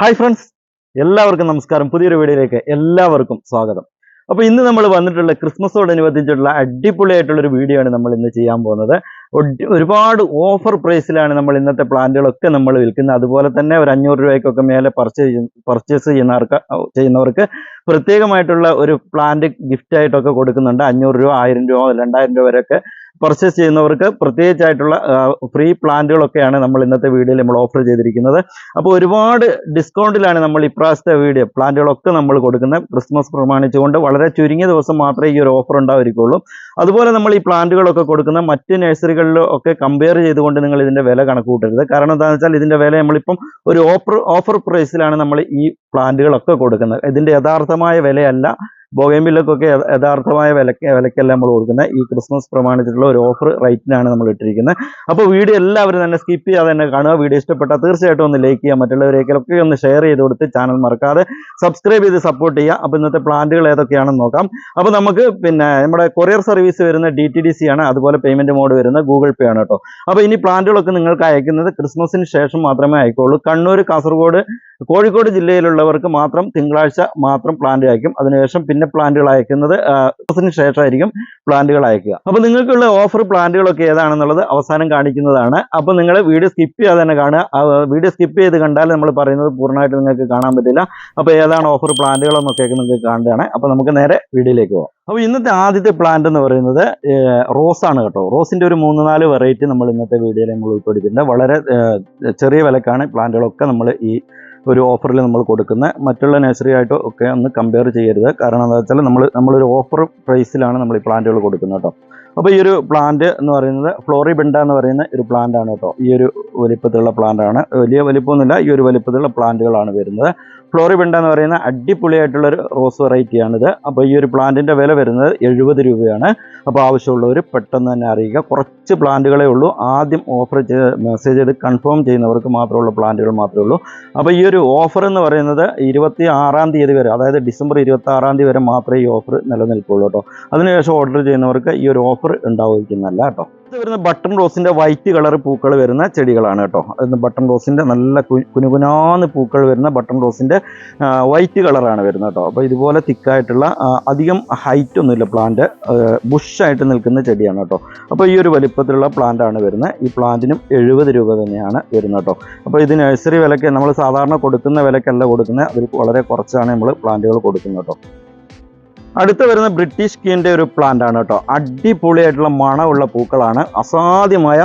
Hi friends എല്ലാവർക്കും നമസ്കാരം. പുതിയൊരു വീഡിയോയിലേക്ക് എല്ലാവർക്കും സ്വാഗതം. അപ്പോൾ ഇന്ന് നമ്മൾ വന്നിട്ടുള്ള ക്രിസ്മസോടനുബന്ധിച്ചിട്ടുള്ള അടിപൊളിയായിട്ടുള്ള ഒരു വീഡിയോ ആണ് നമ്മൾ ഇന്ന് ചെയ്യാൻ പോകുന്നത്. ഒരുപാട് ഓഫർ പ്രൈസിലാണ് നമ്മൾ ഇന്നത്തെ പ്ലാന്റുകളൊക്കെ നമ്മൾ വിൽക്കുന്നത്. അതുപോലെ തന്നെ ഒരു അഞ്ഞൂറ് രൂപയ്ക്കൊക്കെ മേലെ പർച്ചേസ് പർച്ചേസ് ചെയ്യുന്നവർക്ക് ചെയ്യുന്നവർക്ക് പ്രത്യേകമായിട്ടുള്ള ഒരു പ്ലാന്റ് ഗിഫ്റ്റായിട്ടൊക്കെ കൊടുക്കുന്നുണ്ട്. അഞ്ഞൂറ് രൂപ ആയിരം രൂപ രണ്ടായിരം രൂപ വരെയൊക്കെ പർച്ചേസ് ചെയ്യുന്നവർക്ക് പ്രത്യേകിച്ചായിട്ടുള്ള ഫ്രീ പ്ലാന്റുകളൊക്കെയാണ് നമ്മൾ ഇന്നത്തെ വീഡിയോയിൽ നമ്മൾ ഓഫർ ചെയ്തിരിക്കുന്നത്. അപ്പോൾ ഒരുപാട് ഡിസ്കൗണ്ടിലാണ് നമ്മൾ ഇപ്രാവശ്യത്തെ വീഡിയോ പ്ലാന്റുകളൊക്കെ നമ്മൾ കൊടുക്കുന്നത്. ക്രിസ്മസ് പ്രമാണിച്ചുകൊണ്ട് വളരെ ചുരുങ്ങിയ ദിവസം മാത്രമേ ഈ ഒരു ഓഫർ ഉണ്ടായിരിക്കുള്ളൂ അതുപോലെ നമ്മൾ ഈ പ്ലാന്റുകളൊക്കെ കൊടുക്കുന്ന മറ്റ് നഴ്സറികളിലും ഒക്കെ കമ്പയർ ചെയ്തുകൊണ്ട് നിങ്ങൾ ഇതിന്റെ വില കണക്ക് കൂട്ടരുത് കാരണം എന്താണെന്ന് വെച്ചാൽ ഇതിന്റെ വില നമ്മളിപ്പം ഒരു ഓഫർ ഓഫർ പ്രൈസിലാണ് നമ്മൾ ഈ പ്ലാന്റുകളൊക്കെ കൊടുക്കുന്നത്. ഇതിന്റെ യഥാർത്ഥമായ വിലയല്ല. ബോഗൈമില്ലക്കൊക്കെ യഥാർത്ഥമായ വിലക്ക് വിലക്കല്ല നമ്മൾ കൊടുക്കുന്നത് ഈ ക്രിസ്മസ് പ്രമാണിച്ചിട്ടുള്ള ഒരു ഓഫർ റേറ്റിനാണ് നമ്മൾ ഇട്ടിരിക്കുന്നത് അപ്പോൾ വീഡിയോ എല്ലാവരും തന്നെ സ്കിപ്പ് ചെയ്യാതെ തന്നെ കാണുക. വീഡിയോ ഇഷ്ടപ്പെട്ടാൽ തീർച്ചയായിട്ടും ഒന്ന് ലൈക്ക് ചെയ്യുക. മറ്റുള്ളവരേക്കൊക്കെ ഒന്ന് ഷെയർ ചെയ്ത് കൊടുത്ത് ചാനൽ മറക്കാതെ സബ്സ്ക്രൈബ് ചെയ്ത് സപ്പോർട്ട് ചെയ്യുക. അപ്പോൾ ഇന്നത്തെ പ്ലാന്റുകൾ ഏതൊക്കെയാണെന്ന് നോക്കാം. അപ്പോൾ നമുക്ക് പിന്നെ നമ്മുടെ കൊറിയർ സർവീസ് വരുന്ന ഡി ടി ഡി സി ആണ്. അതുപോലെ പേയ്മെന്റ് മോഡ് വരുന്ന ഗൂഗിൾ പേ ആണ് കേട്ടോ. അപ്പോൾ ഇനി പ്ലാന്റുകളൊക്കെ നിങ്ങൾക്ക് അയക്കുന്നത് ക്രിസ്മസിന് ശേഷം മാത്രമേ അയക്കുള്ളൂ. കണ്ണൂർ കാസർഗോഡ് കോഴിക്കോട് ജില്ലയിലുള്ളവർക്ക് മാത്രം തിങ്കളാഴ്ച മാത്രം പ്ലാന്റ് അയക്കും. അതിനുശേഷം പിന്നെ പ്ലാന്റുകൾ അയക്കുന്നത് ദിവസത്തിന് ശേഷമായിരിക്കും പ്ലാന്റുകൾ അയക്കുക. അപ്പോൾ നിങ്ങൾക്കുള്ള ഓഫർ പ്ലാന്റുകളൊക്കെ ഏതാണെന്നുള്ളത് അവസാനം കാണിക്കുന്നതാണ്. അപ്പോൾ നിങ്ങൾ വീഡിയോ സ്കിപ്പ് ചെയ്യാതെ തന്നെ കാണുക. വീഡിയോ സ്കിപ്പ് ചെയ്ത് കണ്ടാൽ നമ്മൾ പറയുന്നത് പൂർണമായിട്ട് നിങ്ങൾക്ക് കാണാൻ പറ്റില്ല. അപ്പോൾ ഏതാണ് ഓഫർ പ്ലാന്റുകളെന്നൊക്കെ നിങ്ങൾക്ക് കാണുകയാണ് അപ്പോൾ നമുക്ക് നേരെ വീഡിയോയിലേക്ക് പോകാം അപ്പോൾ ഇന്നത്തെ ആദ്യത്തെ പ്ലാന്റ് എന്ന് പറയുന്നത് റോസ് ആണ് കേട്ടോ. റോസിന്റെ ഒരു മൂന്ന് നാല് വെറൈറ്റി നമ്മൾ ഇന്നത്തെ വീഡിയോയിൽ നമ്മൾ ഉൾപ്പെടുത്തിയിട്ടുണ്ട്. വളരെ ചെറിയ വിലക്കാണ് പ്ലാന്റുകളൊക്കെ നമ്മൾ ഈ ഒരു ഓഫറിൽ നമ്മൾ കൊടുക്കുന്ന. മറ്റുള്ള നഴ്സറി ആയിട്ടോ ഒക്കെ ഒന്ന് കമ്പയർ ചെയ്യരുത്. കാരണം എന്താ വെച്ചാൽ നമ്മൾ നമ്മളൊരു ഓഫർ പ്രൈസിലാണ് നമ്മൾ ഈ പ്ലാന്റുകൾ കൊടുക്കുന്നത് കേട്ടോ അപ്പോൾ ഈ ഒരു പ്ലാന്റ് എന്ന് പറയുന്നത് ഫ്ലോറി ഫ്ലോറിബെൻഡ എന്ന് പറയുന്ന ഒരു പ്ലാന്റ് ആണ് കേട്ടോ ഈ ഒരു വലിപ്പത്തിലുള്ള പ്ലാന്റ് ആണ്. വലിയ വലിപ്പമൊന്നുമില്ല ഈ ഒരു വലിപ്പത്തിലുള്ള പ്ലാന്റുകളാണ് വരുന്നത്. ഫ്ലോറി ഫ്ലോറിബെൻഡ എന്ന് പറയുന്ന അടിപൊളിയായിട്ടുള്ളൊരു റോസ് വെറൈറ്റിയാണിത് അപ്പോൾ ഈ ഒരു പ്ലാന്റിന്റെ വില വരുന്നത് എഴുപത് രൂപയാണ്. അപ്പോൾ ആവശ്യമുള്ളവർ പെട്ടെന്ന് തന്നെ അറിയിക്കുക. കുറച്ച് പ്ലാന്റുകളേ ഉള്ളൂ. ആദ്യം ഓഫർ മെസ്സേജ് ചെയ്ത് കൺഫേം ചെയ്യുന്നവർക്ക് മാത്രമുള്ള പ്ലാന്റുകൾ മാത്രമേ ഉള്ളൂ. അപ്പോൾ ഈ ഒരു ഓഫർ എന്ന് പറയുന്നത് ഇരുപത്തി ആറാം തീയതി വരെ അതായത് ഡിസംബർ ഇരുപത്തി ആറാം തീയതി വരെ മാത്രമേ ഈ ഓഫർ നിലനിൽക്കുള്ളൂ കേട്ടോ. അതിനുശേഷം ഓർഡർ ചെയ്യുന്നവർക്ക് ഈ ഒരു ഓഫർ ഉണ്ടാവുന്നല്ല കേട്ടോ. ഇത് വരുന്ന ബട്ടൺ റോസിന്റെ വൈറ്റ് കളർ പൂക്കൾ വരുന്ന ചെടികളാണ് കേട്ടോ. ബട്ടൺ റോസിന്റെ നല്ല കുനുകുനാന്ന് പൂക്കൾ വരുന്ന ബട്ടൺ റോസിന്റെ വൈറ്റ് കളറാണ് വരുന്നത് കേട്ടോ. അപ്പോൾ ഇതുപോലെ തിക്കായിട്ടുള്ള അധികം ഹൈറ്റ് ഒന്നുമില്ല പ്ലാന്റ് ബുഷായിട്ട് നിൽക്കുന്ന ചെടിയാണ് കേട്ടോ. അപ്പോൾ ഈ ഒരു വലിപ്പത്തിലുള്ള പ്ലാന്റ് ആണ് വരുന്നത്. ഈ പ്ലാന്റിനും എഴുപത് രൂപ തന്നെയാണ് വരുന്നത് കേട്ടോ. അപ്പോൾ ഇത് നഴ്സറി വിലയ്ക്ക് നമ്മൾ സാധാരണ കൊടുക്കുന്ന വിലക്കല്ല കൊടുക്കുന്നത്. അതിൽ വളരെ കുറച്ചാണ് നമ്മൾ പ്ലാന്റുകൾ കൊടുക്കുന്നത് കേട്ടോ. അടുത്ത് വരുന്ന ബ്രിട്ടീഷ് കീന്റെ ഒരു പ്ലാന്റ് ആണ് കേട്ടോ. അടിപൊളിയായിട്ടുള്ള മണമുള്ള പൂക്കളാണ്. അസാധ്യമായ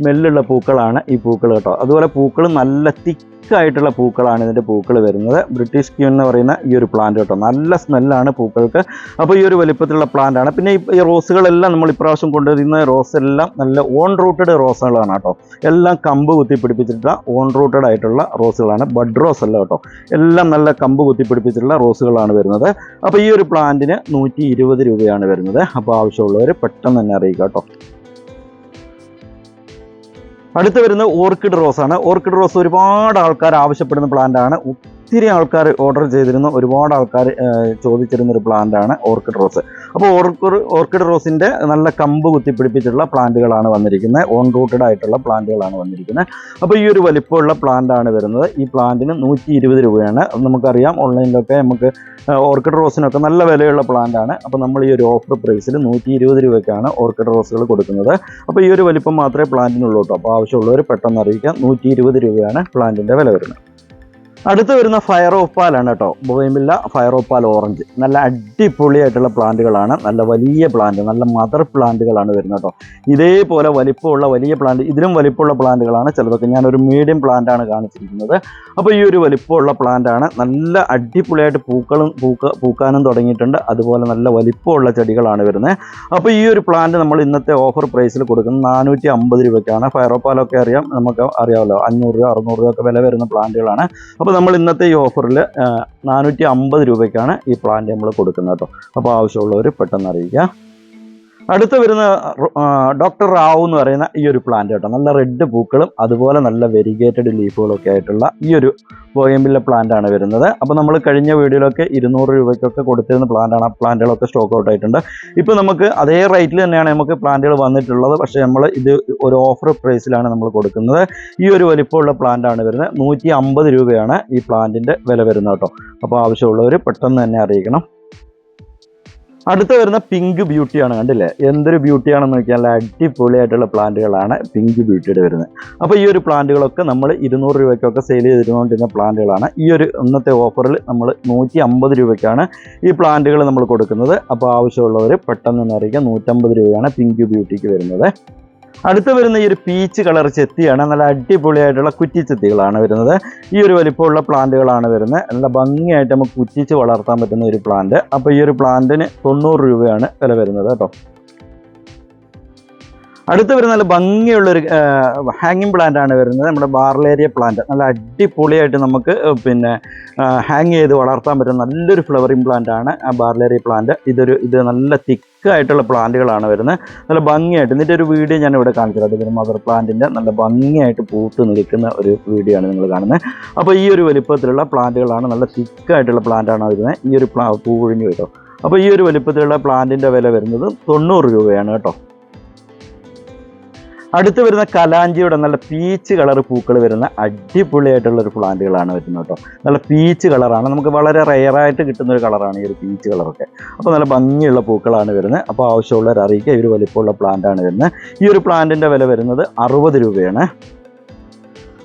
സ്മെല്ലുള്ള പൂക്കളാണ് ഈ പൂക്കൾ കേട്ടോ. അതുപോലെ പൂക്കൾ നല്ല തിക്കായിട്ടുള്ള പൂക്കളാണ് ഇതിന്റെ പൂക്കൾ വരുന്നത്. ബ്രിട്ടീഷ് ക്യൂ എന്ന് പറയുന്ന ഈ ഒരു പ്ലാന്റ് കേട്ടോ. നല്ല സ്മെല്ലാണ് പൂക്കൾക്ക്. അപ്പോൾ ഈ ഒരു വലിപ്പത്തിലുള്ള പ്ലാന്റാണ് പിന്നെ ഈ- റോസുകളെല്ലാം നമ്മൾ ഇപ്രാവശ്യം കൊണ്ടുവരുന്ന റോസ് എല്ലാം നല്ല ഓൺ റൂട്ടഡ് റോസുകളാണ് കേട്ടോ. എല്ലാം കമ്പ് കുത്തി പിടിപ്പിച്ചിട്ടുള്ള ഓൺ റൂട്ടഡ് ആയിട്ടുള്ള റോസുകളാണ്. ബഡ് റോസ് അല്ല കേട്ടോ. എല്ലാം നല്ല കമ്പ് കുത്തി പിടിപ്പിച്ചിട്ടുള്ള റോസുകളാണ് വരുന്നത്. അപ്പോൾ ഈ ഒരു പ്ലാന്റിന് നൂറ്റി രൂപയാണ് വരുന്നത്. അപ്പോൾ ആവശ്യമുള്ളവർ പെട്ടെന്ന് തന്നെ അറിയിക്കാം കേട്ടോ. അടുത്ത് വരുന്നത് ഓർക്കിഡ് റോസ് ആണ് ഓർക്കിഡ് റോസ് ഒരുപാട് ആൾക്കാർ ആവശ്യപ്പെടുന്ന പ്ലാന്റ് ആണ്. ഒത്തിരി ആൾക്കാർ ഓർഡർ ചെയ്തിരുന്ന ഒരുപാട് ആൾക്കാർ ചോദിച്ചിരുന്ന ഒരു പ്ലാന്റ് ആണ് ഓർക്കിഡ് റോസ് അപ്പോൾ ഓർക്കിഡ് ഓർക്കിഡ് റോസിന്റെ നല്ല കമ്പ് കുത്തിപ്പിടിപ്പിച്ചിട്ടുള്ള പ്ലാന്റുകളാണ് വന്നിരിക്കുന്നത്. ഓൺ റൂട്ടഡ് ആയിട്ടുള്ള പ്ലാന്റുകളാണ് വന്നിരിക്കുന്നത്. അപ്പോൾ ഈ ഒരു വലിപ്പമുള്ള പ്ലാന്റാണ് വരുന്നത്. ഈ പ്ലാന്റിന് നൂറ്റി ഇരുപത് രൂപയാണ്. നമുക്കറിയാം ഓൺലൈനിലൊക്കെ നമുക്ക് ഓർക്കിഡ് റോസിനൊക്കെ നല്ല വിലയുള്ള പ്ലാന്റാണ് അപ്പോൾ നമ്മൾ ഈ ഒരു ഓഫർ പ്രൈസിൽ നൂറ്റി ഇരുപത് രൂപയ്ക്കാണ് ഓർക്കിഡ് റോസുകൾ കൊടുക്കുന്നത്. അപ്പോൾ ഈ ഒരു വലിപ്പം മാത്രമേ പ്ലാന്റിനുള്ളൂ കേട്ടോ. അപ്പോൾ ആവശ്യമുള്ളവർ പെട്ടെന്ന് അറിയിക്കാം. നൂറ്റി ഇരുപത് രൂപയാണ് പ്ലാന്റിന്റെ വില വരുന്നത്. അടുത്ത് വരുന്ന ഫയർ ഓപ്പാലാണ് കേട്ടോ. ബോയമില്ല ഫയർ ഓപ്പാൽ ഓറഞ്ച്. നല്ല അടിപൊളിയായിട്ടുള്ള പ്ലാന്റുകളാണ്. നല്ല വലിയ പ്ലാന്റ് നല്ല മദർ പ്ലാന്റുകളാണ് വരുന്നത് കേട്ടോ. ഇതേപോലെ വലിപ്പമുള്ള വലിയ പ്ലാന്റ് ഇതിലും വലിപ്പമുള്ള പ്ലാന്റുകളാണ്. ചിലതൊക്കെ ഞാനൊരു മീഡിയം പ്ലാന്റാണ് കാണിച്ചിരിക്കുന്നത്. അപ്പോൾ ഈ ഒരു വലിപ്പമുള്ള പ്ലാന്റാണ്. നല്ല അടിപൊളിയായിട്ട് പൂക്കളും പൂക്ക പൂക്കാനും തുടങ്ങിയിട്ടുണ്ട്. അതുപോലെ നല്ല വലിപ്പമുള്ള ചെടികളാണ് വരുന്നത്. അപ്പോൾ ഈ ഒരു പ്ലാന്റ് നമ്മൾ ഇന്നത്തെ ഓഫർ പ്രൈസിൽ കൊടുക്കുന്നത് നാനൂറ്റി അമ്പത് രൂപയ്ക്കാണ്. ഫയർ ഓപ്പാലൊക്കെ അറിയാം നമുക്ക് അറിയാമല്ലോ. അഞ്ഞൂറ് രൂപ അറുന്നൂറ് രൂപ ഒക്കെ വില വരുന്ന പ്ലാന്റുകളാണ്. നമ്മൾ ഇന്നത്തെ ഈ ഓഫറിൽ നാനൂറ്റി അമ്പത് രൂപയ്ക്കാണ് ഈ പ്ലാന്റ് നമ്മൾ കൊടുക്കുന്നത് കേട്ടോ. അപ്പോൾ ആവശ്യമുള്ളവർ പെട്ടെന്ന് അറിയിക്കുക അടുത്ത് വരുന്ന ഡോക്ടർ റാവു എന്ന് പറയുന്ന ഈ ഒരു പ്ലാന്റ് കേട്ടോ. നല്ല റെഡ് പൂക്കളും അതുപോലെ നല്ല വെരിഗേറ്റഡ് ലീഫുകളും ഒക്കെ ആയിട്ടുള്ള ഈ ഒരു ബോയമ്പിലെ പ്ലാന്റ് ആണ് വരുന്നത്. അപ്പോൾ നമ്മൾ കഴിഞ്ഞ വീഡിയോയിലൊക്കെ ഇരുന്നൂറ് രൂപയ്ക്കൊക്കെ കൊടുത്തിരുന്ന പ്ലാന്റാണ് ആ പ്ലാന്റുകളൊക്കെ സ്റ്റോക്ക് ഔട്ട് ആയിട്ടുണ്ട്. ഇപ്പോൾ നമുക്ക് അതേ റേറ്റിൽ തന്നെയാണ് നമുക്ക് പ്ലാന്റുകൾ വന്നിട്ടുള്ളത്. പക്ഷേ നമ്മൾ ഇത് ഒരു ഓഫർ പ്രൈസിലാണ് നമ്മൾ കൊടുക്കുന്നത്. ഈ ഒരു വലിപ്പമുള്ള പ്ലാന്റ് ആണ് വരുന്നത്. നൂറ്റി രൂപയാണ് ഈ പ്ലാന്റിന്റെ വില വരുന്നത് കേട്ടോ. അപ്പോൾ ആവശ്യമുള്ളവർ പെട്ടെന്ന് തന്നെ അറിയിക്കണം. അടുത്ത് വരുന്ന പിങ്ക് ബ്യൂട്ടിയാണ് കണ്ടില്ലേ? എന്തൊരു ബ്യൂട്ടിയാണെന്ന് നോക്കിയാൽ അടിപൊളിയായിട്ടുള്ള പ്ലാന്റുകളാണ് പിങ്ക് ബ്യൂട്ടിയുടെ വരുന്നത്. അപ്പോൾ ഈ ഒരു പ്ലാന്റുകളൊക്കെ നമ്മൾ ഇരുന്നൂറ് രൂപയ്ക്കൊക്കെ സെയിൽ ചെയ്തിരുന്നുകൊണ്ടിരുന്ന പ്ലാന്റുകളാണ്. ഈ ഒരു ഇന്നത്തെ ഓഫറിൽ നമ്മൾ നൂറ്റി അമ്പത് രൂപയ്ക്കാണ് ഈ പ്ലാന്റുകൾ നമ്മൾ കൊടുക്കുന്നത്. അപ്പോൾ ആവശ്യമുള്ളവർ പെട്ടെന്ന് അറിയിക്കുക നൂറ്റമ്പത് രൂപയാണ് പിങ്ക് ബ്യൂട്ടിക്ക് വരുന്നത്. അടുത്ത് വരുന്ന ഈ ഒരു പീച്ച് കളർ ചെത്തിയാണ് നല്ല അടിപൊളിയായിട്ടുള്ള കുറ്റി ചെത്തികളാണ് വരുന്നത്. ഈ ഒരു വലിപ്പമുള്ള പ്ലാന്റുകളാണ് വരുന്നത്. നല്ല ഭംഗിയായിട്ട് നമുക്ക് കുറ്റിച്ച് വളർത്താൻ പറ്റുന്ന ഒരു പ്ലാന്റ് അപ്പോൾ ഈ ഒരു പ്ലാന്റിന് തൊണ്ണൂറ് രൂപയാണ് വില വരുന്നത് കേട്ടോ. അടുത്ത് വരുന്ന നല്ല ഭംഗിയുള്ളൊരു ഹാങ്ങിങ് പ്ലാന്റ് ആണ് വരുന്നത്. നമ്മുടെ ബാർലേരിയ പ്ലാന്റ് നല്ല അടിപൊളിയായിട്ട് നമുക്ക് പിന്നെ ഹാങ് ചെയ്ത് വളർത്താൻ പറ്റുന്ന നല്ലൊരു ഫ്ലവറിങ് പ്ലാന്റ് ആണ് ആ ബാർലേരിയ പ്ലാന്റ് ഇതൊരു ഇത് നല്ല തിക്കായിട്ടുള്ള പ്ലാന്റുകളാണ് വരുന്നത്. നല്ല ഭംഗിയായിട്ട്. ഇതിന്റെ ഒരു വീഡിയോ ഞാൻ ഇവിടെ കാണിച്ചിട്ടുണ്ട് ഇതൊരു മദർ പ്ലാന്റിന്റെ നല്ല ഭംഗിയായിട്ട് പൂത്ത് നിൽക്കുന്ന ഒരു വീഡിയോ ആണ് നിങ്ങൾ കാണുന്നത്. അപ്പോൾ ഈ ഒരു വലിപ്പത്തിലുള്ള പ്ലാന്റുകളാണ്. നല്ല തിക്കായിട്ടുള്ള പ്ലാന്റാണ് വരുന്നത്. ഈ ഒരു പ്ലാ പൂ ഒഴിഞ്ഞു കേട്ടോ. അപ്പോൾ ഈ ഒരു വലിപ്പത്തിലുള്ള പ്ലാന്റിന്റെ വില വരുന്നത് തൊണ്ണൂറ് രൂപയാണ് കേട്ടോ. അടുത്ത് വരുന്ന കലാഞ്ചിയുടെ നല്ല പീച്ച് കളർ പൂക്കൾ വരുന്ന അടിപൊളിയായിട്ടുള്ള ഒരു പ്ലാന്റുകളാണ് വരുന്നത് കേട്ടോ. നല്ല പീച്ച് കളറാണ്. നമുക്ക് വളരെ റെയറായിട്ട് കിട്ടുന്ന ഒരു കളറാണ് ഈ ഒരു പീച്ച് കളറൊക്കെ. അപ്പോൾ നല്ല ഭംഗിയുള്ള പൂക്കളാണ് വരുന്നത്. അപ്പോൾ ആവശ്യമുള്ളവർ അറിയിക്കുക ഈ ഒരു വലിപ്പമുള്ള പ്ലാന്റാണ് വരുന്നത്. ഈ ഒരു പ്ലാന്റിന്റെ വില വരുന്നത് അറുപത് രൂപയാണ്.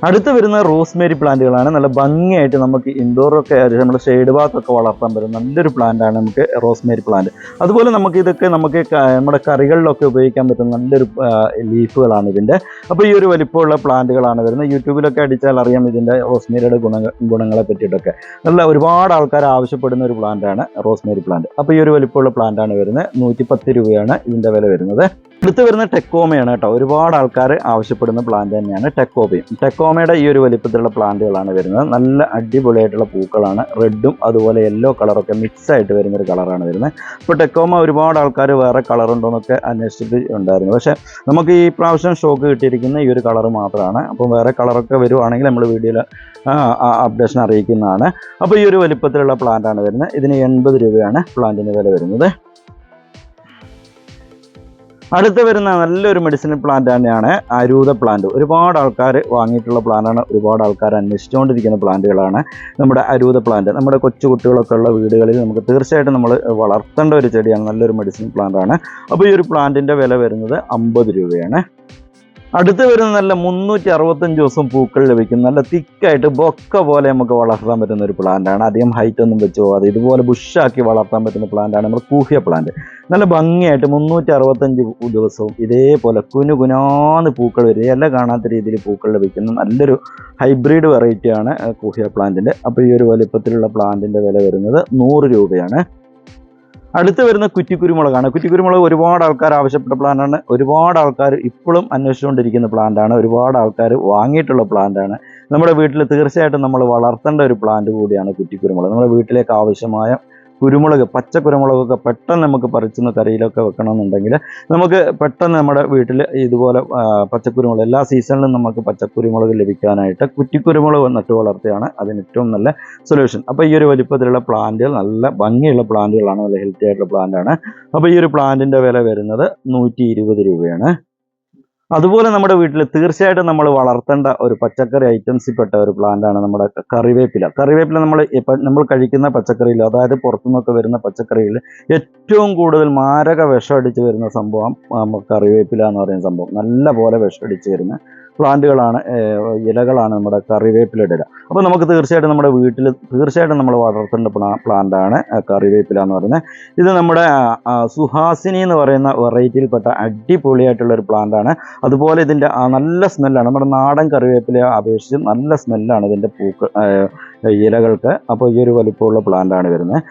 അടുത്ത് വരുന്ന റോസ്മേരി പ്ലാന്റുകളാണ്. നല്ല ഭംഗിയായിട്ട് നമുക്ക് ഇൻഡോറൊക്കെ നമ്മുടെ ഷെയ്ഡ് ഭാഗത്തൊക്കെ വളർത്താൻ പറ്റും നല്ലൊരു പ്ലാന്റാണ് നമുക്ക് റോസ്മേരി പ്ലാന്റ് അതുപോലെ നമുക്ക് ഇതൊക്കെ നമുക്ക് നമ്മുടെ കറികളിലൊക്കെ ഉപയോഗിക്കാൻ പറ്റുന്ന നല്ലൊരു ലീഫുകളാണ് ഇതിന്റെ. അപ്പോൾ ഈ ഒരു വലിപ്പമുള്ള പ്ലാന്റുകളാണ് വരുന്നത്. യൂട്യൂബിലൊക്കെ അടിച്ചാൽ അറിയാം ഇതിന്റെ റോസ്മേരിയുടെ ഗുണ ഗുണങ്ങളെ പറ്റിയിട്ടൊക്കെ. നല്ല ഒരുപാട് ആൾക്കാർ ആവശ്യപ്പെടുന്ന ഒരു പ്ലാന്റാണ് റോസ്മേരി പ്ലാന്റ് അപ്പോൾ ഈ ഒരു വലിപ്പമുള്ള പ്ലാന്റാണ് വരുന്നത്. നൂറ്റി രൂപയാണ് ഇതിന്റെ വില വരുന്നത്. അടുത്ത് വരുന്ന ടെക്കോമയാണ് കേട്ടോ. ഒരുപാട് ആൾക്കാർ ആവശ്യപ്പെടുന്ന പ്ലാന്റ് തന്നെയാണ് ടെക്കോമയും. ടെക്കോമയുടെ ഈ ഒരു വലിപ്പത്തിലുള്ള പ്ലാന്റുകളാണ് വരുന്നത്. നല്ല അടിപൊളിയായിട്ടുള്ള പൂക്കളാണ്. റെഡും അതുപോലെ യെല്ലോ കളറൊക്കെ മിക്സ് ആയിട്ട് വരുന്ന ഒരു കളറാണ് വരുന്നത്. ഇപ്പോൾ ടെക്കോമ ഒരുപാട് ആൾക്കാർ വേറെ കളർ ഉണ്ടോയെന്നൊക്കെ അന്വേഷിച്ചിട്ട് ഉണ്ടായിരുന്നു. പക്ഷേ നമുക്ക് ഈ പ്രാവശ്യം ഷോക്ക് കിട്ടിയിരിക്കുന്ന ഈ ഒരു കളർ മാത്രമാണ്. അപ്പം വേറെ കളറൊക്കെ വരുവാണെങ്കിൽ നമ്മൾ വീഡിയോയിൽ അപ്ഡേഷൻ അറിയിക്കുന്നതാണ്. അപ്പോൾ ഈ ഒരു വലിപ്പത്തിലുള്ള പ്ലാന്റ് ആണ് വരുന്നത്. ഇതിന് എൺപത് രൂപയാണ് പ്ലാന്റിന് വില വരുന്നത്. അടുത്ത് വരുന്ന നല്ലൊരു മെഡിസിനൽ പ്ലാന്റ് തന്നെയാണ് അരൂത പ്ലാന്റ് ഒരുപാട് ആൾക്കാർ വാങ്ങിയിട്ടുള്ള പ്ലാന്റാണ് ഒരുപാട് ആൾക്കാർ അന്വേഷിച്ചുകൊണ്ടിരിക്കുന്ന പ്ലാന്റുകളാണ് നമ്മുടെ അരൂത പ്ലാന്റ് നമ്മുടെ കൊച്ചു കുട്ടികളൊക്കെ ഉള്ള വീടുകളിൽ നമുക്ക് തീർച്ചയായിട്ടും നമ്മൾ വളർത്തേണ്ട ഒരു ചെടിയാണ് നല്ലൊരു മെഡിസിൻ പ്ലാന്റാണ് അപ്പോൾ ഈ ഒരു പ്ലാന്റിന്റെ വില വരുന്നത് അമ്പത് രൂപയാണ്. അടുത്ത് വരുന്ന നല്ല മുന്നൂറ്റി അറുപത്തഞ്ച് ദിവസം പൂക്കൾ ലഭിക്കും നല്ല തിക്കായിട്ട് ബൊക്ക പോലെ നമുക്ക് വളർത്താൻ പറ്റുന്ന ഒരു പ്ലാന്റ് ആണ്. അധികം ഹൈറ്റ് ഒന്നും വെച്ച് പോകാതെ ഇതുപോലെ ബുഷാക്കി വളർത്താൻ പറ്റുന്ന പ്ലാന്റ് ആണ് നമ്മുടെ കൂഹിയ പ്ലാന്റ് നല്ല ഭംഗിയായിട്ട് മുന്നൂറ്റി അറുപത്തഞ്ച് ദിവസവും ഇതേപോലെ കുനു കുനാന്ന് പൂക്കൾ വരും. എല്ലാം കാണാത്ത രീതിയിൽ പൂക്കൾ ലഭിക്കുന്ന നല്ലൊരു ഹൈബ്രിഡ് വെറൈറ്റിയാണ് കൂഹിയ പ്ലാന്റിന്റെ അപ്പോൾ ഈ ഒരു വലിപ്പത്തിലുള്ള പ്ലാന്റിന്റെ വില വരുന്നത് നൂറ് രൂപയാണ്. അടുത്ത് വരുന്ന കുറ്റിക്കുരുമുളകാണ്. കുറ്റിക്കുരുമുളക് ഒരുപാട് ആൾക്കാർ ആവശ്യപ്പെട്ട പ്ലാന്റാണ് ഒരുപാട് ആൾക്കാർ ഇപ്പോഴും അന്വേഷിച്ചുകൊണ്ടിരിക്കുന്ന പ്ലാന്റാണ് ഒരുപാട് ആൾക്കാർ വാങ്ങിയിട്ടുള്ള പ്ലാന്റാണ് നമ്മുടെ വീട്ടിൽ തീർച്ചയായിട്ടും നമ്മൾ വളർത്തേണ്ട ഒരു പ്ലാന്റ് കൂടിയാണ് കുറ്റിക്കുരുമുളക്. നമ്മുടെ വീട്ടിലേക്ക് ആവശ്യമായ കുരുമുളക് പച്ച കുരുമുളകൊക്കെ പെട്ടെന്ന് നമുക്ക് പറിച്ചുന്ന കറിയിലൊക്കെ വെക്കണമെന്നുണ്ടെങ്കിൽ നമുക്ക് പെട്ടെന്ന് നമ്മുടെ വീട്ടിൽ ഇതുപോലെ പച്ചക്കുരുമുളക് എല്ലാ സീസണിലും നമുക്ക് പച്ചക്കുരുമുളക് ലഭിക്കാനായിട്ട് കുറ്റിക്കുരുമുളക് നട്ടു വളർത്തിയാണ് അതിന് ഏറ്റവും നല്ല സൊല്യൂഷൻ. അപ്പോൾ ഈ ഒരു വലിപ്പത്തിലുള്ള പ്ലാന്റുകൾ നല്ല ഭംഗിയുള്ള പ്ലാന്റുകളാണ് നല്ല ഹെൽത്തി ആയിട്ടുള്ള പ്ലാന്റാണ്. അപ്പോൾ ഈ ഒരു പ്ലാന്റിന്റെ വില വരുന്നത് നൂറ്റി രൂപയാണ്. അതുപോലെ നമ്മുടെ വീട്ടിൽ തീർച്ചയായിട്ടും നമ്മൾ വളർത്തേണ്ട ഒരു പച്ചക്കറി ഐറ്റംസിൽ പെട്ട ഒരു പ്ലാന്റാണ് നമ്മുടെ കറിവേപ്പില. കറിവേപ്പില നമ്മൾ നമ്മൾ കഴിക്കുന്ന പച്ചക്കറിയിൽ അതായത് പുറത്തുനിന്നൊക്കെ വരുന്ന പച്ചക്കറിയിൽ ഏറ്റവും കൂടുതൽ മാരക വിഷം അടിച്ച് വരുന്ന സംഭവം കറിവേപ്പില എന്ന് പറയുന്ന സംഭവം. നല്ല പോലെ വിഷം അടിച്ച് വരുന്ന പ്ലാന്റുകളാണ് ഇലകളാണ് നമ്മുടെ കറിവേപ്പിലയുടെ ഇല അപ്പോൾ നമുക്ക് തീർച്ചയായിട്ടും നമ്മുടെ വീട്ടിൽ തീർച്ചയായിട്ടും നമ്മൾ വളർത്തേണ്ട പ്ലാ പ്ലാന്റാണ് കറിവേപ്പില എന്ന് പറയുന്നത്. ഇത് നമ്മുടെ സുഹാസിനി എന്ന് പറയുന്ന വെറൈറ്റിയിൽപ്പെട്ട അടിപൊളിയായിട്ടുള്ള ഒരു പ്ലാന്റാണ്. അതുപോലെ ഇതിന്റെ നല്ല സ്മെല്ലാണ്. നമ്മുടെ നാടൻ കറിവേപ്പില അപേക്ഷിച്ച് നല്ല സ്മെല്ലാണ് ഇതിന്റെ പൂക്കൾ ഇലകൾക്ക്. അപ്പോൾ ഈ ഒരു വലിപ്പമുള്ള പ്ലാന്റാണ് വരുന്നത്.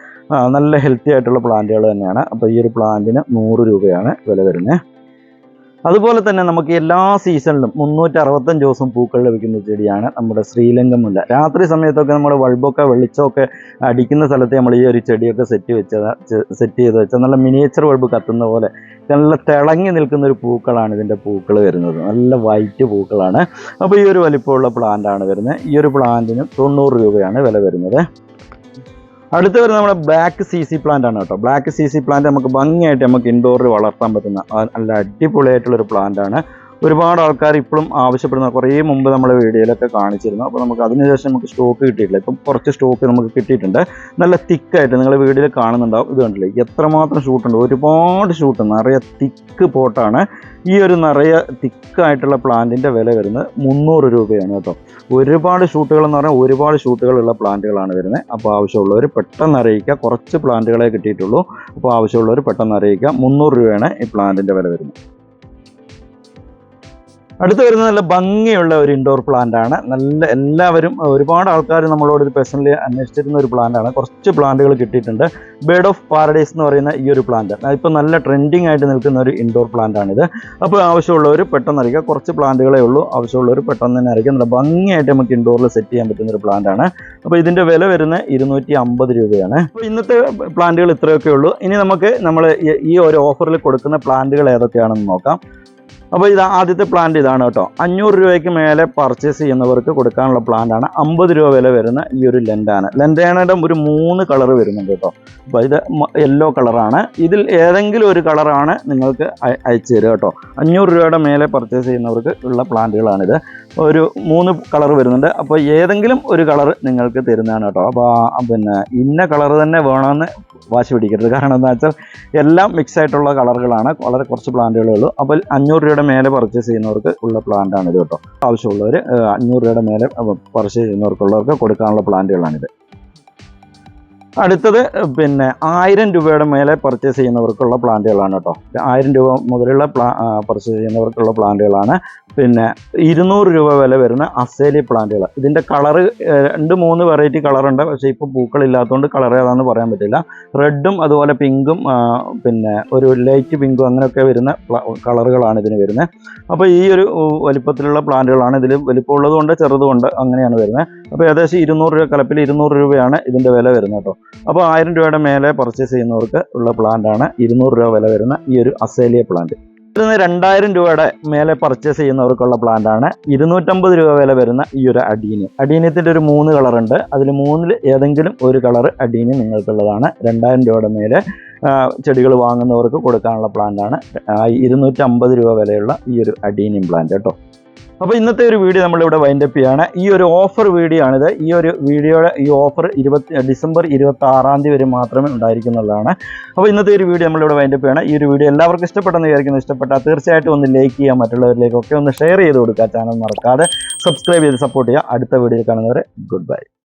നല്ല ഹെൽത്തി ആയിട്ടുള്ള പ്ലാന്റുകൾ തന്നെയാണ്. അപ്പോൾ ഈ ഒരു പ്ലാന്റിന് നൂറ് രൂപയാണ് വില വരുന്നത്. അതുപോലെ തന്നെ നമുക്ക് എല്ലാ സീസണിലും മുന്നൂറ്റി അറുപത്തഞ്ച് ദിവസം പൂക്കൾ ലഭിക്കുന്ന ചെടിയാണ് നമ്മുടെ ശ്രീലങ്കം മുല്ല രാത്രി സമയത്തൊക്കെ നമ്മൾ ബൾബൊക്കെ വെളിച്ചമൊക്കെ അടിക്കുന്ന സ്ഥലത്ത് നമ്മൾ ഈ ഒരു ചെടിയൊക്കെ സെറ്റ് വെച്ചത് സെറ്റ് ചെയ്ത് വെച്ചാൽ നല്ല മിനിയേച്ചർ ബൾബ് കത്തുന്ന പോലെ നല്ല തിളങ്ങി നിൽക്കുന്ന ഒരു പൂക്കളാണ് ഇതിന്റെ പൂക്കൾ വരുന്നത്. നല്ല വൈറ്റ് പൂക്കളാണ്. അപ്പോൾ ഈ ഒരു വലിപ്പമുള്ള പ്ലാന്റാണ് വരുന്നത്. ഈ ഒരു പ്ലാന്റിന് തൊണ്ണൂറ് രൂപയാണ് വില വരുന്നത്. അടുത്ത വരുന്നത് നമ്മുടെ ബ്ലാക്ക് സി സി പ്ലാന്റ് ആണ് കേട്ടോ. ബ്ലാക്ക് സി സി പ്ലാന്റ് നമുക്ക് ഭംഗിയായിട്ട് നമുക്ക് ഇൻഡോറിൽ വളർത്താൻ പറ്റുന്ന നല്ല അടിപൊളിയായിട്ടുള്ള ഒരു പ്ലാന്റ് ആണ്. ഒരുപാട് ആൾക്കാർ ഇപ്പോഴും ആവശ്യപ്പെടുന്ന കുറേ മുമ്പ് നമ്മൾ വീഡിയോയിലൊക്കെ കാണിച്ചിരുന്നു. അപ്പോൾ നമുക്ക് അതിനുശേഷം നമുക്ക് സ്റ്റോക്ക് കിട്ടിയിട്ടില്ല. ഇപ്പം കുറച്ച് സ്റ്റോക്ക് നമുക്ക് കിട്ടിയിട്ടുണ്ട്. നല്ല തിക്കായിട്ട് നിങ്ങൾ വീഡിയോയിൽ കാണുന്നുണ്ടാവും. ഇത് കണ്ടില്ലേ? എത്രമാത്രം ഷൂട്ടുണ്ട് ഒരുപാട് ഷൂട്ട് നിറയെ തിക്ക് പോട്ടാണ് ഈ ഒരു നിറയെ തിക്കായിട്ടുള്ള പ്ലാന്റിന്റെ വില വരുന്നത് മുന്നൂറ് രൂപയാണ് കേട്ടോ. ഒരുപാട് ഷൂട്ടുകൾ എന്ന് പറഞ്ഞാൽ ഒരുപാട് ഷൂട്ടുകളുള്ള പ്ലാന്റുകളാണ് വരുന്നത്. അപ്പോൾ ആവശ്യമുള്ളവർ പെട്ടെന്ന് അറിയിക്കുക. കുറച്ച് പ്ലാന്റുകളെ കിട്ടിയിട്ടുള്ളൂ. അപ്പോൾ ആവശ്യമുള്ളവർ പെട്ടെന്ന് അറിയിക്കുക. മുന്നൂറ് രൂപയാണ് ഈ പ്ലാന്റിന്റെ വില വരുന്നത്. അടുത്ത് വരുന്നത് നല്ല ഭംഗിയുള്ള ഒരു ഇൻഡോർ പ്ലാന്റ് ആണ്. നല്ല എല്ലാവരും ഒരുപാട് ആൾക്കാർ നമ്മളോട് ഇത് പേഴ്സണലി അന്വേഷിച്ചിരുന്ന ഒരു പ്ലാന്റ് ആണ്. കുറച്ച് പ്ലാന്റുകൾ കിട്ടിയിട്ടുണ്ട്. ബേഡ് ഓഫ് പാരഡൈസ് എന്ന് പറയുന്ന ഈ ഒരു പ്ലാന്റ് ഇപ്പോൾ നല്ല ട്രെൻഡിങ് ആയിട്ട് നിൽക്കുന്ന ഒരു ഇൻഡോർ പ്ലാന്റ് ആണിത്. അപ്പോൾ ആവശ്യമുള്ളവർ പെട്ടെന്ന് അറിയിക്കുക കുറച്ച് പ്ലാന്റുകളേ ഉള്ളൂ. ആവശ്യമുള്ളവർ പെട്ടെന്ന് തന്നെ അറിയിക്കുക നല്ല ഭംഗിയായിട്ട് നമുക്ക് ഇൻഡോറിൽ സെറ്റ് ചെയ്യാൻ പറ്റുന്ന ഒരു പ്ലാന്റ് ആണ്. അപ്പോൾ ഇതിന്റെ വില വരുന്നത് ഇരുന്നൂറ്റി അമ്പത് രൂപയാണ്. അപ്പോൾ ഇന്നത്തെ പ്ലാന്റുകൾ ഇത്രയൊക്കെ ഉള്ളൂ. ഇനി നമുക്ക് നമ്മൾ ഈ ഒരു ഓഫറിൽ കൊടുക്കുന്ന പ്ലാന്റുകൾ ഏതൊക്കെയാണെന്ന് നോക്കാം. അപ്പോൾ ഇത് ആദ്യത്തെ പ്ലാന്റ് ഇതാണ് കേട്ടോ. അഞ്ഞൂറ് രൂപയ്ക്ക് മേലെ പർച്ചേസ് ചെയ്യുന്നവർക്ക് കൊടുക്കാനുള്ള പ്ലാന്റാണ് അമ്പത് രൂപ വില വരുന്ന ഈ ഒരു ലെൻഡാന ലെൻഡാനയുടെ ഒരു മൂന്ന് കളർ വരുന്നുണ്ട് കേട്ടോ. അപ്പോൾ ഇത് യെല്ലോ കളറാണ് ഇതിൽ ഏതെങ്കിലും ഒരു കളറാണ് നിങ്ങൾക്ക് അയ- അയച്ചു തരിക കേട്ടോ. അഞ്ഞൂറ് രൂപയുടെ മേലെ പർച്ചേസ് ചെയ്യുന്നവർക്ക് ഉള്ള പ്ലാന്റുകളാണിത് ഒരു മൂന്ന് കളർ വരുന്നുണ്ട്. അപ്പോൾ ഏതെങ്കിലും ഒരു കളർ നിങ്ങൾക്ക് തരുന്നതാണ് കേട്ടോ. അപ്പോൾ പിന്നെ ഇന്ന കളർ തന്നെ വേണമെന്ന് വാശി പിടിക്കരുത്. കാരണം എന്താ വെച്ചാൽ എല്ലാം മിക്സ് ആയിട്ടുള്ള കളറുകളാണ് വളരെ കുറച്ച് പ്ലാന്റുകളേ ഉള്ളൂ. അപ്പോൾ അഞ്ഞൂറ് രൂപയുടെ മേലെ പർച്ചേസ് ചെയ്യുന്നവർക്ക് ഉള്ള പ്ലാന്റാണിത് കേട്ടോ. ആവശ്യമുള്ളവർ അഞ്ഞൂറ് രൂപയുടെ മേലെ പർച്ചേസ് ചെയ്യുന്നവർക്കുള്ളവർക്ക് കൊടുക്കാനുള്ള പ്ലാന്റുകളാണിത് അടുത്തത് പിന്നെ ആയിരം രൂപയുടെ മേലെ പർച്ചേസ് ചെയ്യുന്നവർക്കുള്ള പ്ലാന്റുകളാണ് കേട്ടോ. ആയിരം രൂപ മുതലുള്ള പ്ലാ പർച്ചേസ് ചെയ്യുന്നവർക്കുള്ള പ്ലാന്റുകളാണ്. പിന്നെ ഇരുന്നൂറ് രൂപ വില വരുന്ന അസേലി പ്ലാന്റുകൾ. ഇതിന്റെ കളർ രണ്ട് മൂന്ന് വെറൈറ്റി കളറുണ്ട് പക്ഷേ ഇപ്പോൾ പൂക്കളില്ലാത്തതുകൊണ്ട് കളർ ഏതാണെന്ന് പറയാൻ പറ്റില്ല. റെഡും അതുപോലെ പിങ്കും പിന്നെ ഒരു ലൈറ്റ് പിങ്കും അങ്ങനെയൊക്കെ വരുന്ന കളറുകളാണ് ഇതിന് വരുന്നത്. അപ്പോൾ ഈ ഒരു വലിപ്പത്തിലുള്ള പ്ലാന്റുകളാണ് ഇതിൽ വലിപ്പമുള്ളതുകൊണ്ട് ചെറുതുകൊണ്ട് അങ്ങനെയാണ് വരുന്നത്. അപ്പോൾ ഏകദേശം ഇരുന്നൂറ് രൂപ കലപ്പിൽ ഇരുന്നൂറ് രൂപയാണ് ഇതിന്റെ വില വരുന്നത് കേട്ടോ. അപ്പോൾ ആയിരം രൂപയുടെ മേലെ പർച്ചേസ് ചെയ്യുന്നവർക്ക് ഉള്ള പ്ലാന്റ് ആണ് ഇരുന്നൂറ് രൂപ വില വരുന്ന ഈ ഒരു അസേലിയ പ്ലാന്റ് ഇതിന് രണ്ടായിരം രൂപയുടെ മേലെ പർച്ചേസ് ചെയ്യുന്നവർക്കുള്ള പ്ലാന്റ് ആണ് ഇരുന്നൂറ്റമ്പത് രൂപ വില വരുന്ന ഈ ഒരു അഡീനിയം അഡീനിയത്തിന്റെ ഒരു മൂന്ന് കളറുണ്ട് അതിൽ മൂന്നിൽ ഏതെങ്കിലും ഒരു കളർ അഡീനിയം നിങ്ങൾക്കുള്ളതാണ്. രണ്ടായിരം രൂപയുടെ മേലെ ചെടികൾ വാങ്ങുന്നവർക്ക് കൊടുക്കാനുള്ള പ്ലാന്റ് ആണ്. ഇരുന്നൂറ്റമ്പത് രൂപ വിലയുള്ള ഈ ഒരു അഡീനിയം പ്ലാന്റ് കേട്ടോ. അപ്പോൾ ഇന്നത്തെ ഒരു വീഡിയോ നമ്മളിവിടെ വൈൻഡപ്പ് ചെയ്യാണ്. ഈ ഒരു ഓഫർ വീഡിയോ ആണിത്. ഈ ഒരു വീഡിയോയുടെ ഈ ഓഫർ ഇരുപത്തി ഡിസംബർ ഇരുപത്തി ആറാം തീയതി വരെ മാത്രമേ ഉണ്ടായിരിക്കുന്നുള്ളതാണ്. അപ്പോൾ ഇന്നത്തെ ഒരു വീഡിയോ നമ്മളിവിടെ വൈൻഡപ്പ് ചെയ്യണം. ഈ ഒരു വീഡിയോ എല്ലാവർക്കും ഇഷ്ടപ്പെട്ടെന്ന് വിചാരിക്കുന്നു. ഇഷ്ടപ്പെട്ടാൽ തീർച്ചയായിട്ടും ഒന്ന് ലൈക്ക് ചെയ്യുക മറ്റുള്ളവരിലേക്കൊക്കെ ഒന്ന് ഷെയർ ചെയ്ത് കൊടുക്കുക. ചാനൽ മറക്കാതെ സബ്സ്ക്രൈബ് ചെയ്ത് സപ്പോർട്ട് ചെയ്യുക. അടുത്ത വീഡിയോയിൽ കാണുന്നവരെ ഗുഡ് ബൈ